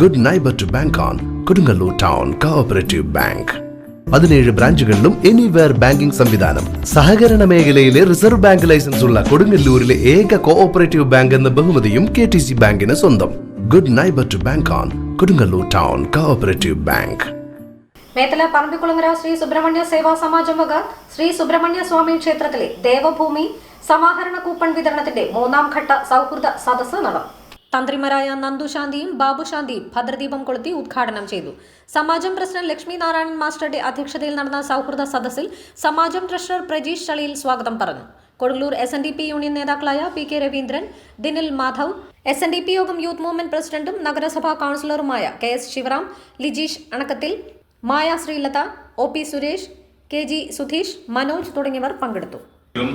Good neighbour to bank on Kodungallur town cooperative bank പതിനേഴ് ബ്രാഞ്ചുകളിലും anywhere banking സംവിധാനം. സഹകരണ മേഖലയിലെ റിസർവ് ബാങ്ക് ലൈസൻസ് ഉള്ള കൊടുങ്ങല്ലൂരിലെ ഏക കോഓപ്പറേറ്റീവ് ബാങ്ക് എന്ന ബഹുമതിയും കെ ടി സി ബാങ്കിന് സ്വന്തം. Good neighbour to bank on Kodungallur town cooperative bank Methala Parambikulangara Sree Subrahmanya Seva Samajam വക ശ്രീ സുബ്രഹ്മണ്യ സ്വാമി ക്ഷേത്രത്തിലെ ദേവഭൂമി സമാഹരണ കൂപ്പൺ വിതരണത്തിന്റെ മൂന്നാം ഘട്ട സൗഹൃദ സദസ്സ് നടന്നു. തന്ത്രിമാരായ നന്ദുശാന്തിയും ബാബുശാന്തിയും ഭദ്രദീപം കൊളുത്തി ഉദ്ഘാടനം ചെയ്തു. സമാജം പ്രസിഡന്റ് ലക്ഷ്മി നാരായണൻ മാസ്റ്ററുടെ അധ്യക്ഷതയിൽ നടന്ന സൗഹൃദ സദസ്സിൽ സമാജം ട്രഷറർ പ്രജീഷ് ചളിയിൽ സ്വാഗതം പറഞ്ഞു. Kodungallur S N D P union നേതാക്കളായ P K Raveendran Dinil Madhav S N D P Yogam youth movement പ്രസിഡന്റും നഗരസഭാ കൗൺസിലറുമായ K S Sivaram Lijeesh അണക്കത്തിൽ Maya Sreelatha O P Suresh K G Sudheesh Manoj തുടങ്ങിയവർ പങ്കെടുത്തു.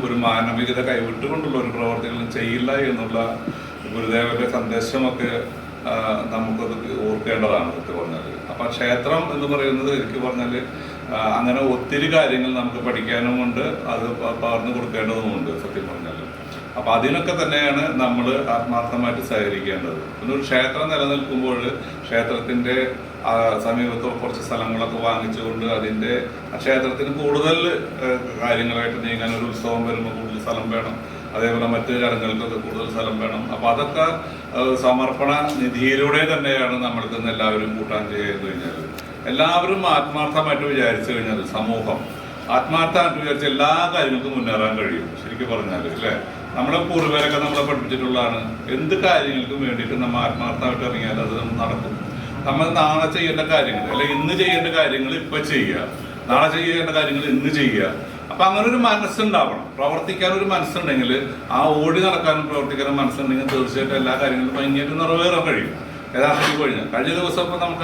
ഒരു മാനവികത കൈവിട്ടുകൊണ്ടുള്ള ഒരു പ്രവർത്തികളും ചെയ്യില്ല എന്നുള്ള ഗുരുദേവന്റെ സന്ദേശമൊക്കെ നമുക്കത് ഓർക്കേണ്ടതാണ് സത്യം പറഞ്ഞാൽ അപ്പൊ ക്ഷേത്രം എന്ന് പറയുന്നത് എനിക്ക് പറഞ്ഞാൽ അങ്ങനെ ഒത്തിരി കാര്യങ്ങൾ നമുക്ക് പഠിക്കാനുമുണ്ട് അത് പകർന്നു കൊടുക്കേണ്ടതുമുണ്ട് സത്യം പറഞ്ഞാൽ അപ്പൊ അതിനൊക്കെ തന്നെയാണ് നമ്മൾ ആത്മാർത്ഥമായിട്ട് സഹകരിക്കേണ്ടത്. പിന്നെ ഒരു ക്ഷേത്രം നിലനിൽക്കുമ്പോൾ ക്ഷേത്രത്തിന്റെ സമീപത്ത് കുറച്ച് സ്ഥലങ്ങളൊക്കെ വാങ്ങിച്ചുകൊണ്ട് അതിന്റെ ക്ഷേത്രത്തിന് കൂടുതൽ കാര്യങ്ങളായിട്ട് നീങ്ങാൻ ഒരു ഉത്സവം വരുമ്പോൾ കൂടുതൽ സ്ഥലം വേണം. അതേപോലെ മറ്റു ചടങ്ങുകൾക്കൊക്കെ കൂടുതൽ സ്ഥലം വേണം. അപ്പൊ അതൊക്കെ സമർപ്പണ നിധിയിലൂടെ തന്നെയാണ് നമ്മൾക്ക് എല്ലാവരും കൂട്ടാൻ ചെയ്ത് കഴിഞ്ഞാൽ എല്ലാവരും ആത്മാർത്ഥമായിട്ട് വിചാരിച്ചു കഴിഞ്ഞാൽ സമൂഹം ആത്മാർത്ഥമായിട്ട് വിചാരിച്ച എല്ലാ കാര്യങ്ങൾക്കും മുന്നേറാൻ കഴിയും ശരിക്കും പറഞ്ഞാൽ അല്ലേ? നമ്മളെ പൂർവരൊക്കെ നമ്മളെ പഠിപ്പിച്ചിട്ടുള്ളതാണ്. എന്ത് കാര്യങ്ങൾക്കും വേണ്ടിയിട്ട് നമ്മൾ ആത്മാർത്ഥമായിട്ട് ഇറങ്ങിയാൽ അത് നടക്കും. നമ്മൾ നാളെ ചെയ്യേണ്ട കാര്യങ്ങൾ അല്ലെ ഇന്ന് ചെയ്യേണ്ട കാര്യങ്ങൾ ഇപ്പൊ ചെയ്യുക. നാളെ ചെയ്യേണ്ട കാര്യങ്ങൾ ഇന്ന് ചെയ്യുക. അപ്പൊ അങ്ങനെ ഒരു മനസ്സുണ്ടാവണം. പ്രവർത്തിക്കാൻ ഒരു മനസ്സുണ്ടെങ്കിൽ ആ ഓടി നടക്കാനും പ്രവർത്തിക്കാനും മനസ്സുണ്ടെങ്കിൽ തീർച്ചയായിട്ടും എല്ലാ കാര്യങ്ങളും ഭംഗിയായിട്ട് നിറവേറാൻ കഴിയും. യഥാർത്ഥത്തിൽ കഴിഞ്ഞാൽ. കഴിഞ്ഞ ദിവസം ഇപ്പൊ നമുക്ക്